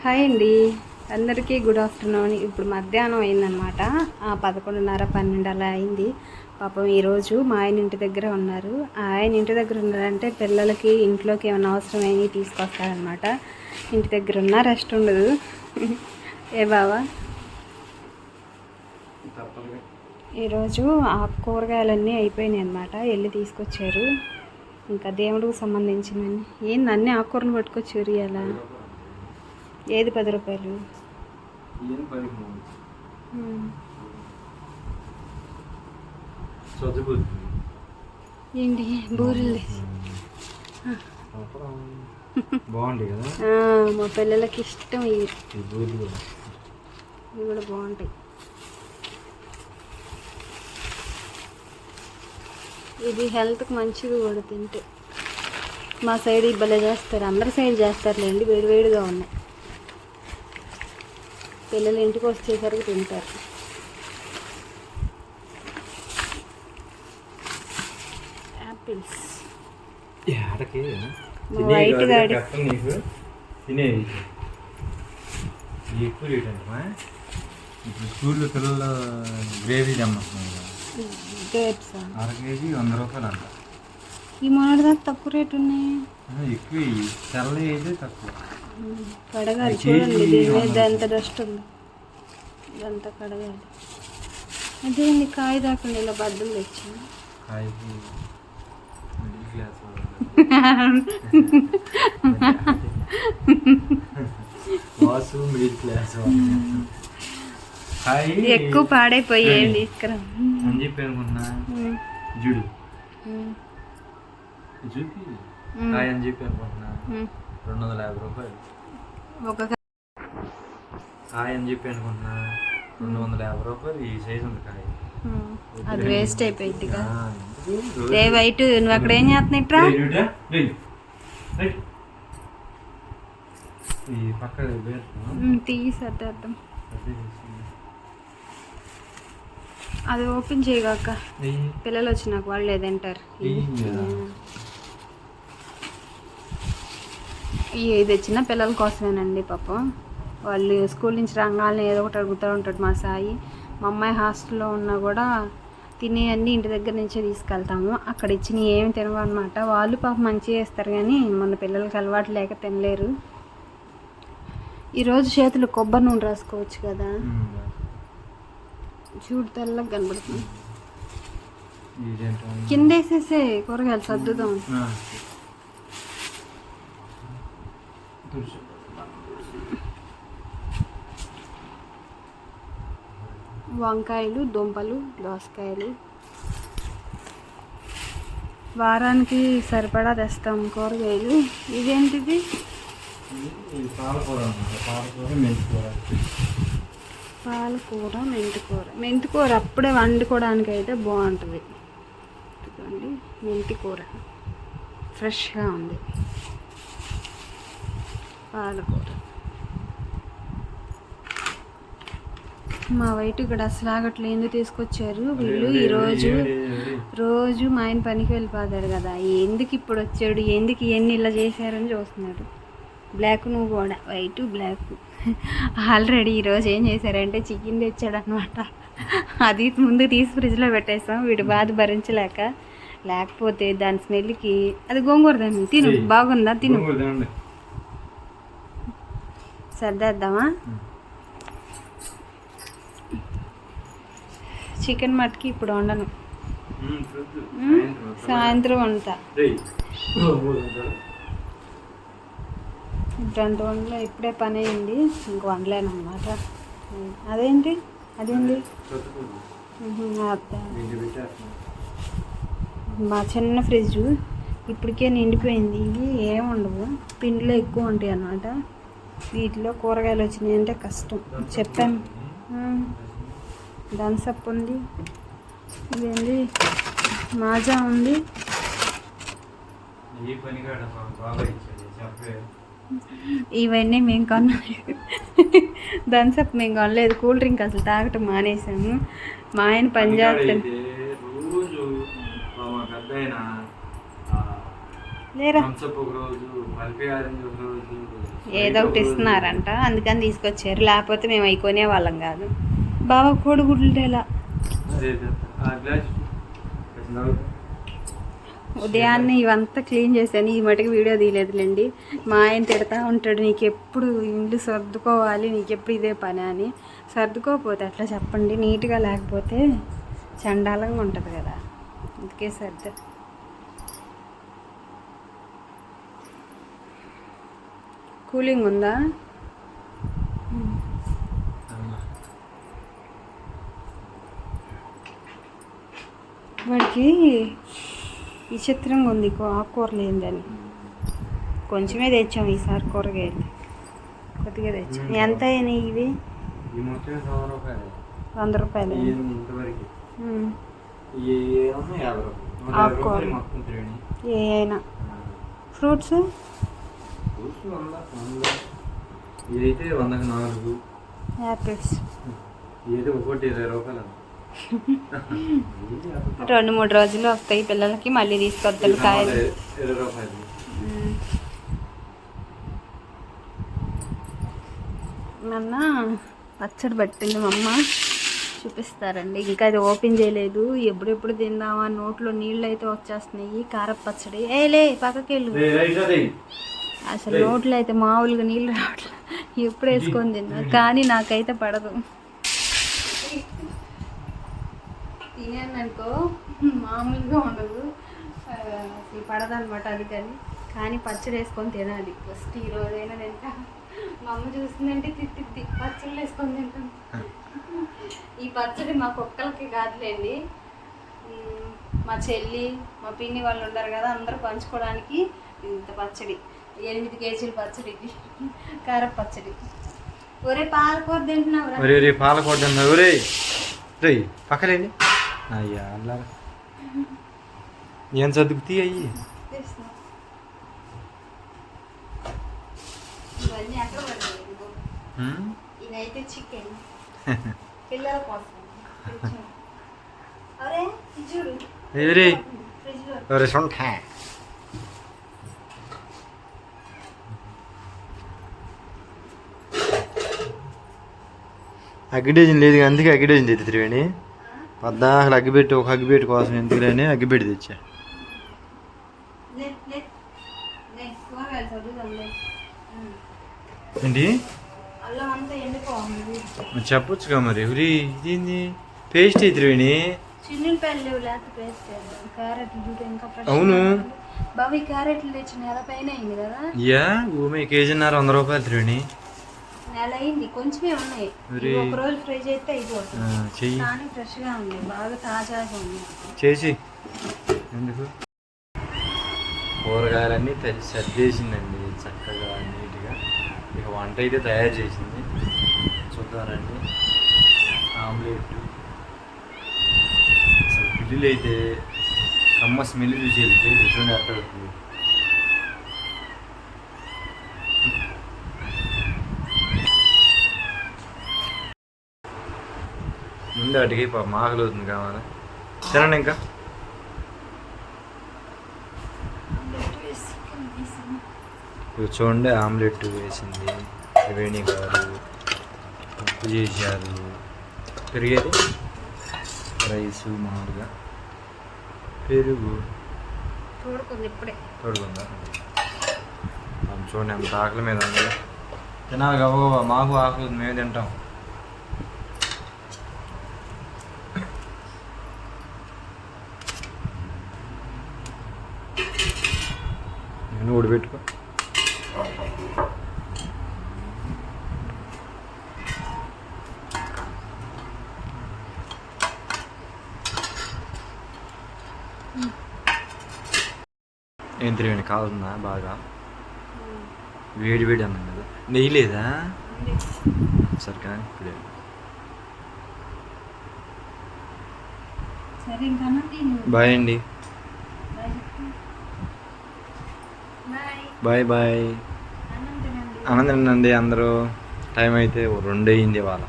Hi అండి. అందరికీ good afternoon. ఇప్పుడు మధ్యాహ్నం అయిందనమాట ఆ పదకొండున్నర పన్నెండు అలా అయింది. పాపం ఈరోజు మా ఆయన ఇంటి దగ్గర ఉన్నారు. ఆయన ఇంటి దగ్గర ఉన్నారంటే పిల్లలకి ఇంట్లోకి ఏమైనా అవసరమైనవి తీసుకొస్తారనమాట ఇంటి దగ్గర ఉన్నా రెస్ట్ ఉండదు. ఏ బావా? ఈరోజు ఆ కూరగాయలన్నీ అయిపోయినాయి అనమాట వెళ్ళి తీసుకొచ్చారు. ఇంకా దేవుడికి సంబంధించినవి ఏంది అన్ని ఆకుకూరలు పట్టుకొచ్చారు ఇలా ఏది పది రూపాయలు? ఏంటి? బూరెలు కదా? మా పిల్లలకి ఇష్టం ఇవి. ఇవి కూడా బాగుంటాయి. ఇది హెల్త్కి మంచిది కూడా తింటే. మా సైడ్ ఇబ్బలే చేస్తారు. అందరి సైడ్ చేస్తారులేండి వేడివేడిగా ఉన్నాయి. పిల్లలు ఇంటికి వచ్చేసరికి తింటారు. యాపిల్స్ వైట్ గాడి. ఎక్కువ రేట్ అంటమా ఇప్పుడు స్కూల్లో పిల్లలు గ్రేవీ తెమ్మంటున్నాం అర కేజీ వంద రూపాయలు అంట. ఈ మొన్నటి దాకా తక్కువ రేటు ఉన్నాయి. ఎక్కువ. తెల్ల అయితే తక్కువ. కడగాలి చూడండి దీని మీద వంద. ఎంత డస్ట్ ఉంది. ఇదంతా కడగాలి. అదేంది కాయ దాకుండా ఇలా బద్దలు తెచ్చింది ఎక్కువ పాడైపోయి ఏం తీసుకురా. అని చెప్పి అనుకున్నా. జుడు. చూపి కాయ అని చెప్పి అనుకుంటున్నా. రెండు వందల యాభై రూపాయలు. ఒక కాయ అని చెప్పి అనుకుంటున్నా. రెండు వందల యాభై రూపాయలు ఈ సైజు ఉంది కాయ. అది వేస్ట్ అయిపోయింది? రే వైట్ నువ్వు అక్కడ ఏం రేయ్. ఈ పక్క వేరు తీసి సర్దేద్దాం. అది ఓపెన్ చేయగాక. పిల్లలు వచ్చి నాకు వాళ్ళు ఏదంటారు ఇది తెచ్చిన పిల్లల కోసమేనండి పాపం. వాళ్ళు స్కూల్ నుంచి రంగాలని ఏదో ఒకటి అడుగుతూ ఉంటాడు మా సాయి. మా అమ్మాయి హాస్టల్లో ఉన్నా కూడా తినే అన్ని ఇంటి దగ్గర నుంచే తీసుకెళ్తాము. అక్కడ ఇచ్చిన ఏమి తినవు అనమాట వాళ్ళు పాపం మంచిగా చేస్తారు కానీ మన పిల్లలకి అలవాటు లేక తినలేరు. ఈరోజు చేతులు కొబ్బరి నూనె రాసుకోవచ్చు కదా. చూడు తెల్లగా కనబడుతుంది. కింద వేసేసే కూరగాయలు సర్దుదాం. వంకాయలు దుంపలు దోసకాయలు. వారానికి సరిపడా తెస్తాం కూరగాయలు. ఇదేంటిది పాలకూర మెంతికూర. పాలకూర మెంతికూర. మెంతికూర అప్పుడే వండుకోవడానికి అయితే బాగుంటుంది మెంతికూర. ఫ్రెష్గా ఉంది. పాలకూర మా వైట్ ఇక్కడ అసలు ఆగట్లు ఎందుకు తీసుకొచ్చారు వీళ్ళు ఈరోజు రోజు మా ఆయన పనికి వెళ్ళిపోతాడు కదా ఎందుకు ఇప్పుడు వచ్చాడు ఎందుకు ఇవన్నీ ఇలా చేశారని చూస్తున్నాడు. బ్లాక్ నువ్వు కూడా వైట్ బ్లాక్ ఆల్రెడీ ఈరోజు ఏం చేశారంటే చికెన్ తెచ్చాడు అనమాట అది ముందు తీసి ఫ్రిడ్జ్లో పెట్టేసాం వీడి బాధ భరించలేక. లేకపోతే దాని స్మెల్కి అది గోంగూర దాన్ని తిను బాగుందా తిను. సర్దేద్దామా? చికెన్ మటుకి ఇప్పుడు వండను. సాయంత్రం వండుతా. రెండు వందలు. ఇప్పుడే పని అయింది. ఇంక వండలేను అనమాట అదేంటి? అదేంటి. మా చిన్న ఫ్రిడ్జ్ ఇప్పటికే నిండిపోయింది. ఇవి ఏం ఉండవు పిండిలో ఎక్కువ ఉంటాయి అన్నమాట. వీటిలో కూరగాయలు వచ్చినాయి అంటే కష్టం. చెప్పాను థమ్సప్ ఉంది. ఇదేంటి మాజా ఉంది. ఇవన్నీ మేము కొన్నా థమ్సప్ మేము కొనలేదు. కూల్ డ్రింక్ అసలు తాగటం మానేసాము. మా ఆయన పని ఏదో ఒకటి ఇస్తున్నారంట అందుకని తీసుకొచ్చారు. లేకపోతే మేము అవి కొనేవాళ్ళం కాదు. బాబా కోడిగుడ్లు ఎలా. ఉదయాన్నే ఇవంతా క్లీన్ చేశాను. ఈ మటుకు వీడియో తీయలేదులేండి. మా ఆయన తిడతా ఉంటాడు నీకు ఎప్పుడు ఇల్లు సర్దుకోవాలి నీకు ఎప్పుడు ఇదే పని అని. సర్దుకోకపోతే అట్లా చెప్పండి. నీట్గా లేకపోతే చండాలంగా ఉంటుంది కదా. అందుకే సర్దు. కూలింగ్ ఉందా. వాడికి విచిత్రంగా ఉంది ఆకుకూరలు ఏందని కొంచెమే తెచ్చాం ఈసారి కూరగాయలు. కొద్దిగా తెచ్చాం. ఎంత అయినాయి ఇవి? వంద రూపాయలు. త్రివేణి ఏ అయినా. ఫ్రూట్స్? చూసి వంద వంద ఇదైతే వందకి నాలుగు. యాపిల్స్. ఒకటి ఇరవై రూపాయలు రెండు మూడు రోజులు వస్తాయి పిల్లలకి మళ్ళీ తీసుకొద్దాలు కాయలు. ఇరవై రూపాయలు. మొన్న పచ్చడి పట్టింది మా అమ్మ. చూపిస్తారండి. ఇంకా అది ఓపెన్ చేయలేదు. ఎప్పుడెప్పుడు తిందామా? నోట్లో నీళ్ళు అయితే వచ్చేస్తున్నాయి. కారపు పచ్చడి ఏ లే పక్కకి వెళ్ళు. అసలు నోట్లో అయితే మామూలుగా నీళ్ళు రావట్లే. ఎప్పుడు వేసుకొని తిన్నా. కానీ నాకైతే పడదు. తినాను అనుకో మామూలుగా ఉండదు. ఆ, అసలు పడదనమాట అది కానీ కానీ పచ్చడి వేసుకొని తినాలి. ఫస్ట్ ఈ రోజైనా తింటా. మా అమ్మ చూస్తుందంటే తిట్టిద్ది. పచ్చళ్ళు వేసుకొని తింటాం. ఈ పచ్చడి మా కుక్కలకి కాదులేండి. మా చెల్లి మా పిన్ని వాళ్ళు ఉంటారు కదా అందరూ పంచుకోవడానికి ఇంత పచ్చడి. ఎనిమిది కేజీల పచ్చడి. కార పచ్చడి. ఒరే పాలకూర తింటున్నావురా. ఒరే రే పాలకోట ఒరే రే పక్కలేండి. అయ్యా అల్లా ఏం చదువుతీ అయ్యి. ఇదైతే చికెన్. పిల్లల కోసం. చూడు. ఎవరే ఒరే. సొంట అగ్గిడేజన్ లేదు అందుకే అగ్గిడేజన్ తెచ్చి త్రివేణి. పద్దాకలు అగ్గిపెట్టి ఒక అగ్గిపెట్టి కోసం ఎందుకులేని అగ్గిపెట్టి తెచ్చా. ఏంటి? చెప్పొచ్చుగా మరి. ఎవరి ఇదేంది? పేస్ట్ త్రివేణి? అవును. బాబు క్యారెట్లు తెచ్చిన పైన అయింది కదా? యా ఊమే కేజీన్నర వంద రూపాయలు త్రివేణి. నెల అయింది. కొంచెమే ఉన్నాయి. ఒక రోజు ఫ్రై చేస్తే అయిపోతుంది. కానీ ఫ్రెష్గా ఉంది. బాగా తాజాగా ఉంది. చేసి. ఎందుకు? కూరగాయలన్నీ తెచ్చి సర్దేసిందండి చక్కగా నీట్గా. ఇక వంట అయితే తయారు చేసింది. చూద్దారండి ఆమ్లెట్. అసలు పిల్లులు అయితే కమ్మ స్మెల్ చూసి వెళ్తే రిటర్న్ ఎక్కడ ముందు అటుకి పాప ఆకలి అవుతుంది కావాలి తినండి ఇంకా. చూడండి ఆమ్లెట్ వేసింది త్రివేణి గారు ఉప్పు చేశారు. పెరిగేది? రైసు మామూలుగా. పెరుగు? చూడుకుంది ఇప్పుడే. తోడుకుందా? మనం చూడండి ఎంత ఆకలి మీద ఉంది. తినాలి గబగబా మాకు ఆకలి మేము తింటాం. నేను ఉడిపెట్టుకో. ఏం తిరిగి కాలుతుందా బాగా? వేడి వేడి అన్నాం కదా. నెయ్యి లేదా? సరే కానీ ఇప్పుడే అన్నం. బాయ్ అండి. బాయ్. బాయ్. ఆనందండి అందరూ. టైం అయితే రెండు అయింది ఇవాళ.